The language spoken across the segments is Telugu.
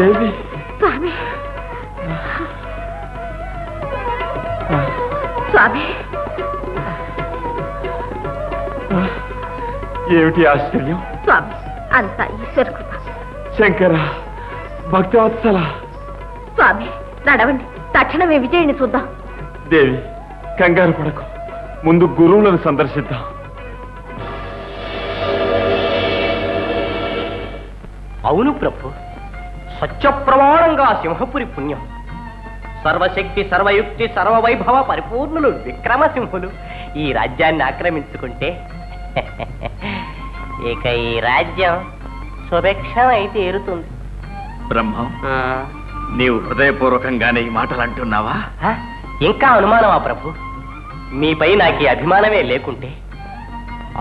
దేవి స్వామి. స్వామి. ఏమిటి ఆశ్చర్యం? స్వామి అంతా ఈశ్వర కృప. శంకర భక్తవత్సల స్వామి నడవండి. తక్షణమే విజయుని చూద్దాం. దేవి కంగారు పడకు. ముందు గురువులను సందర్శిద్దాం. అవును ప్రభు. సత్య ప్రమాణంగా సింహపురి పుణ్యం. సర్వశక్తి సర్వయుక్తి సర్వవైభవ పరిపూర్ణులు విక్రమసింహులు ఈ రాజ్యాన్ని ఆక్రమించుకుంటే ఇక ఈ రాజ్యం సుభిక్షం అయితే ఏరుతుంది బ్రహ్మం నీవు హృదయపూర్వకంగానే ఈ మాటలు అంటున్నావా? ఇంకా అనుమానమా ప్రభు? మీపై నాకు అభిమానమే లేకుంటే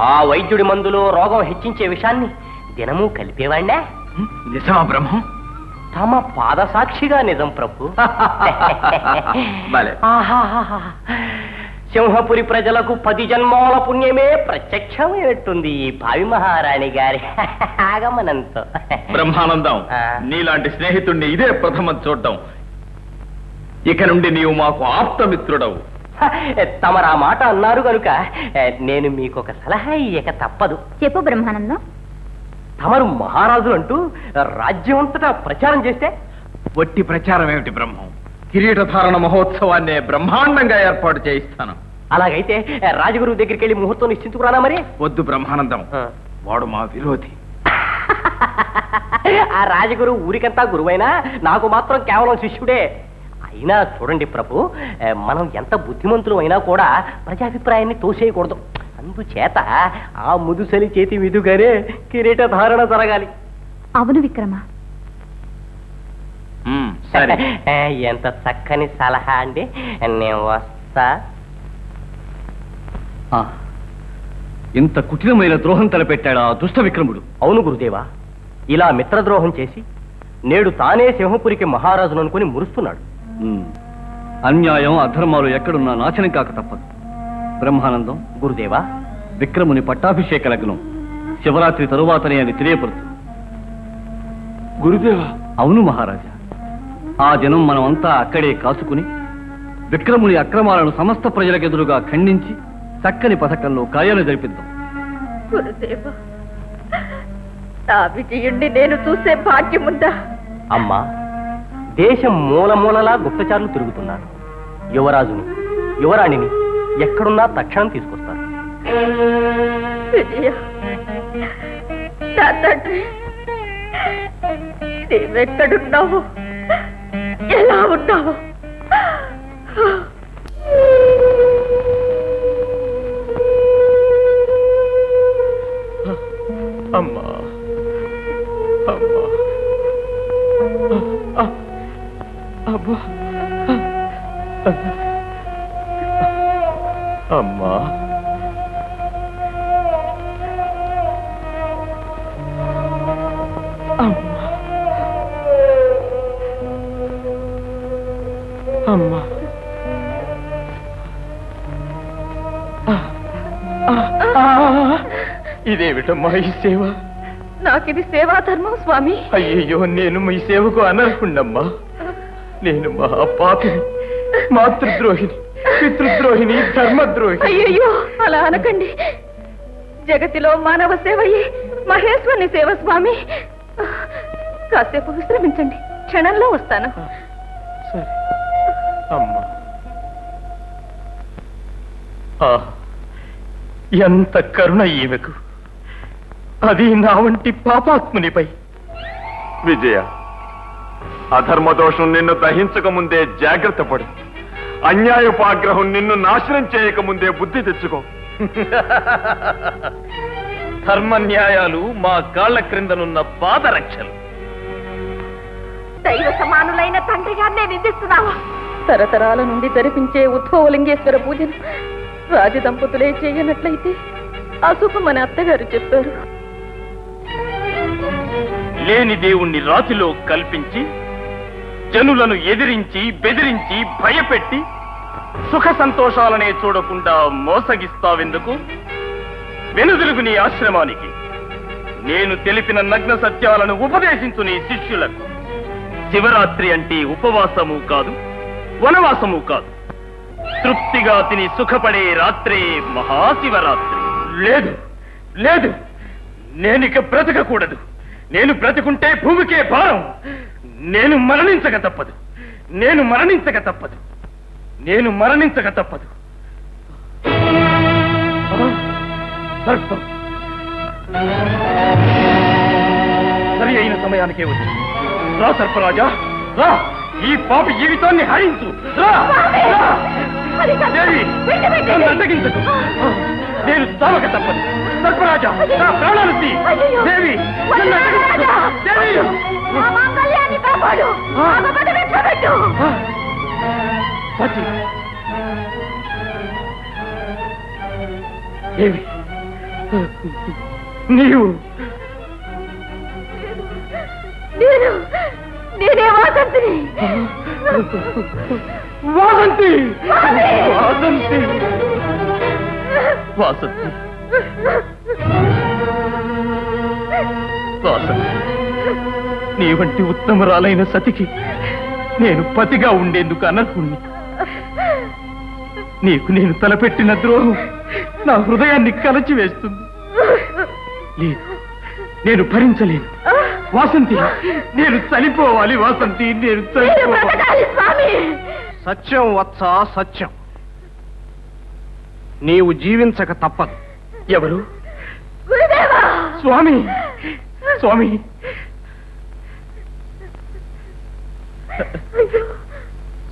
ఆ వైద్యుడి మందులో రోగం హెచ్చించే విషయాన్ని దినము కలిపేవాణ్ణా? హ్మ్? నిజమా బ్రహ్మం? తమ పాదసాక్షిగా నిజం ప్రభు భలే. ఆహాహాహా. సింహపురి ప్రజలకు పది జన్మాల పుణ్యమే ప్రత్యక్షమైనట్టుంది ఈ భావి మహారాణి గారి ఆగమనంతో బ్రహ్మానందం ఆ. నీలాంటి స్నేహితుణ్ణి ఇదే ప్రథమం చూడ్డం ఇక నుండి నీవు మాకు ఆప్తమిత్రుడవు తమరు మాట అన్నారు కనుక నేను మీకు ఒక సలహా ఇయ్యక తప్పదు చెప్పు బ్రహ్మానందం తమరు మహారాజు అంటూ రాజ్యం అంతటా ప్రచారం చేస్తే? వట్టి ప్రచారం ఏమిటి బ్రహ్మం? కిరీటధారణ మహోత్సవాన్ని బ్రహ్మాండంగా ఏర్పాటు చేయిస్తాను. అలాగైతే రాజగురువు దగ్గరికి వెళ్ళి ముహూర్తం నిశ్చించుకురానా మరి? వద్దు బ్రహ్మానందం. వాడు మా విరోధి. ఆ రాజగురు ఊరికంతా గురువైనా? నాకు మాత్రం కేవలం శిష్యుడే. అయినా చూడండి ప్రభు మనం ఎంత బుద్ధిమంతులు అయినా కూడా ప్రజాభిప్రాయాన్ని తోసేయకూడదు. అందుచేత ఆ ముదుసలి చేతి మీదుగానే కిరీట ధారణ జరగాలి. అవును విక్రమ. ఉమ్, సరే. ఏ, ఎంత చక్కని సలహా అండి. నేను వస్తా. ఇంత కుటిలమైన ద్రోహం తలపెట్టాడు ఆ దుష్ట విక్రముడు. అవును గురుదేవా. ఇలా మిత్రద్రోహం చేసి నేడు తానే సింహపురికి మహారాజును అనుకుని మురుస్తున్నాడు. ఉమ్. అన్యాయం అధర్మాలు ఎక్కడున్నా నాశనం కాక తప్పదు. బ్రహ్మానందం గురుదేవా విక్రముని పట్టాభిషేక లగ్నం శివరాత్రి తరువాతనే అని తెలియపరుచు గురుదేవా! అవును మహారాజా ఆ దినం మనమంతా అక్కడే కాసుకుని విక్రముని అక్రమాలను సమస్త ప్రజలకెదురుగా ఖండించి చక్కని పథకంలో కార్యాలు జరిపిద్దాం. గురుదేవ నా విజయుణ్ణి నేను చూసే భాగ్యముందా? అమ్మా దేశం మూల మూలలా గుప్తచారులు తిరుగుతున్నారు. యువరాజుని యువరాణిని ఎక్కడున్నా తక్షణం తీసుకొస్తారు. నీవెక్కడున్నావు ఎలా ఉన్నావు. అమ్మా అమ్మా. అబ్బా. అమ్మా. అమ్మా. ఇదేమిటమ్మా ఈ సేవ? నాకిది సేవా ధర్మం స్వామి. అయ్యయ్యో నేను మీ సేవకు అనర్హుండమ్మా నేను మహాపాపిని మాతృద్రోహిని. పితృద్రోహిని ధర్మద్రోహిని. అయ్యయ్యో అలా అనకండి. జగతిలో మానవ సేవయే మహేశ్వరుని సేవ స్వామి. కాసేపు విశ్రమించండి క్షణంలో వస్తాను. సరే. అమ్మా. ఆ, ఎంత కరుణ ఈమెకు. అది నా వంటి పాపాత్మునిపై. విజయ అధర్మ దోషం నిన్ను దహించక ముందే జాగ్రత్త పడు. అన్యాయపాగ్రహం నిన్ను నాశనం చేయక ముందే బుద్ధి తెచ్చుకో. ధర్మ న్యాయాలు మా కాళ్ళ క్రిందనున్న పాదరక్షలు. దైవ సమానులైన తండ్రి గారినే నిందిస్తున్నావా? తరతరాల నుండి జరిపించే ఉద్భవలింగేశ్వర పూజను రాజదంపతులే చేయనట్లయితే అశుభమని అత్తగారు చెప్పారు. లేని దేవుణ్ణి రాతిలో కల్పించి జనులను ఎదిరించి బెదిరించి భయపెట్టి సుఖ సంతోషాలనే చూడకుండా మోసగిస్తావెందుకు? వెనుదిరుగు నీ ఆశ్రమానికి. నేను తెలిపిన నగ్న సత్యాలను ఉపదేశించు నీ శిష్యులకు. శివరాత్రి అంటే ఉపవాసము కాదు వనవాసము కాదు. తృప్తిగా తిని సుఖపడే రాత్రే మహాశివరాత్రి. లేదు లేదు. నేనిక బ్రతకకూడదు. నేను బ్రతుకుంటే భూమికే భారం. నేను మరణించక తప్పదు. నేను మరణించక తప్పదు. నేను మరణించక తప్పదు. సర్పం. సరి అయిన సమయానికే వచ్చి. రా సర్పరాజా రా. ఈ పాప జీవితాన్ని హరించు. రా రా. దేవి నన్ను అడ్డగించకు. నేను చావక తప్పదు. సర్పరాజా నా ప్రాణాలు తీ దేవి నన్ను. దేవి! నీవు. నేను నేనే వాసంతిని! వాసంతి! వాసంతి! వాసంతి! వాసంతి. నీ వంటి ఉత్తమరాలైన సతికి నేను పతిగా ఉండేందుకు అనర్హుణ్ణి. నీకు నేను తలపెట్టిన ద్రోహం నా హృదయాన్ని కలచి వేస్తుంది. లేదు నేను భరించలేను. వాసంతి నేను చనిపోవాలి వాసంతి నేను చనిపోవాలి. సత్యం వత్స సత్యం. నీవు జీవించక తప్పదు. ఎవరు? స్వామి! స్వామి!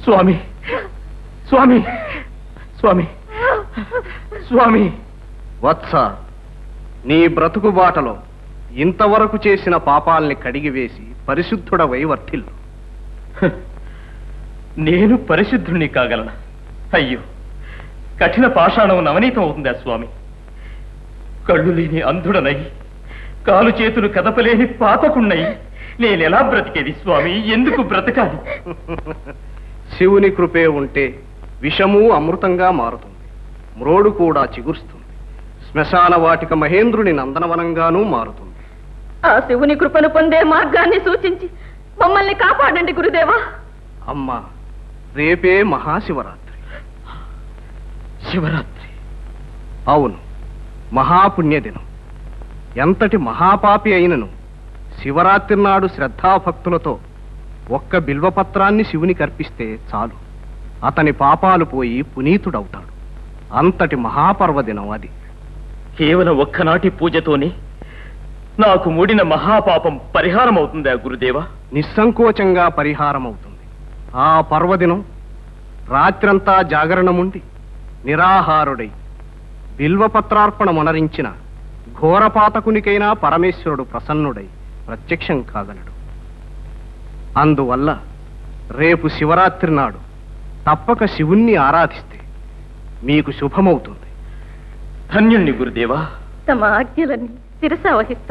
స్వామి! స్వామి! స్వామి! స్వామి! వత్స నీ బ్రతుకు బాటలో ఇంతవరకు చేసిన పాపాల్ని కడిగివేసి పరిశుద్ధుడవై వర్ధిల్లు. నేను పరిశుద్ధుణ్ణి కాగలనా? అయ్యో! కఠిన పాషాణం నవనీతం అవుతుందా స్వామి? కళ్ళు లేని అంధుడనై కాలు చేతులు కదపలేని పాతకున్నై నేనెలా బ్రతికేది స్వామి? ఎందుకు బ్రతకాలి? శివుని కృపే ఉంటే విషము అమృతంగా మారుతుంది. మ్రోడు కూడా చిగురుస్తుంది. శ్మశాన వాటిక మహేంద్రుని నందనవనంగానూ మారుతుంది. ఆ శివుని కృపను పొందే మార్గాన్ని సూచించి మమ్మల్ని కాపాడండి గురుదేవా. అమ్మా రేపే మహాశివరాత్రి. శివరాత్రి. అవును మహాపుణ్యదినం. ఎంతటి మహాపాపి అయినను శివరాత్రి నాడు శ్రద్ధాభక్తులతో ఒక్క బిల్వపత్రాన్ని శివునికి అర్పిస్తే చాలు. అతని పాపాలు పోయి పునీతుడవుతాడు. అంతటి మహాపర్వదినం అది. కేవలం ఒక్కనాటి పూజతోనే నాకు మూడిన మహాపాపం పరిహారం అవుతుందా గురుదేవా? నిస్సంకోచంగా పరిహారం అవుతుంది ఆ పర్వదినం రాత్రంతా జాగరణముండి నిరాహారుడై బిల్వపత్రార్పణమనరించిన ఘోరపాతకునికైనా పరమేశ్వరుడు ప్రసన్నుడై ప్రత్యక్షం కాగలడు. అందువల్ల రేపు శివరాత్రి నాడు తప్పక శివుణ్ణి ఆరాధిస్తే మీకు శుభమవుతుంది. ధన్యుణ్ణి గురుదేవా. తమ ఆజ్ఞలని శిరస వహిస్తాం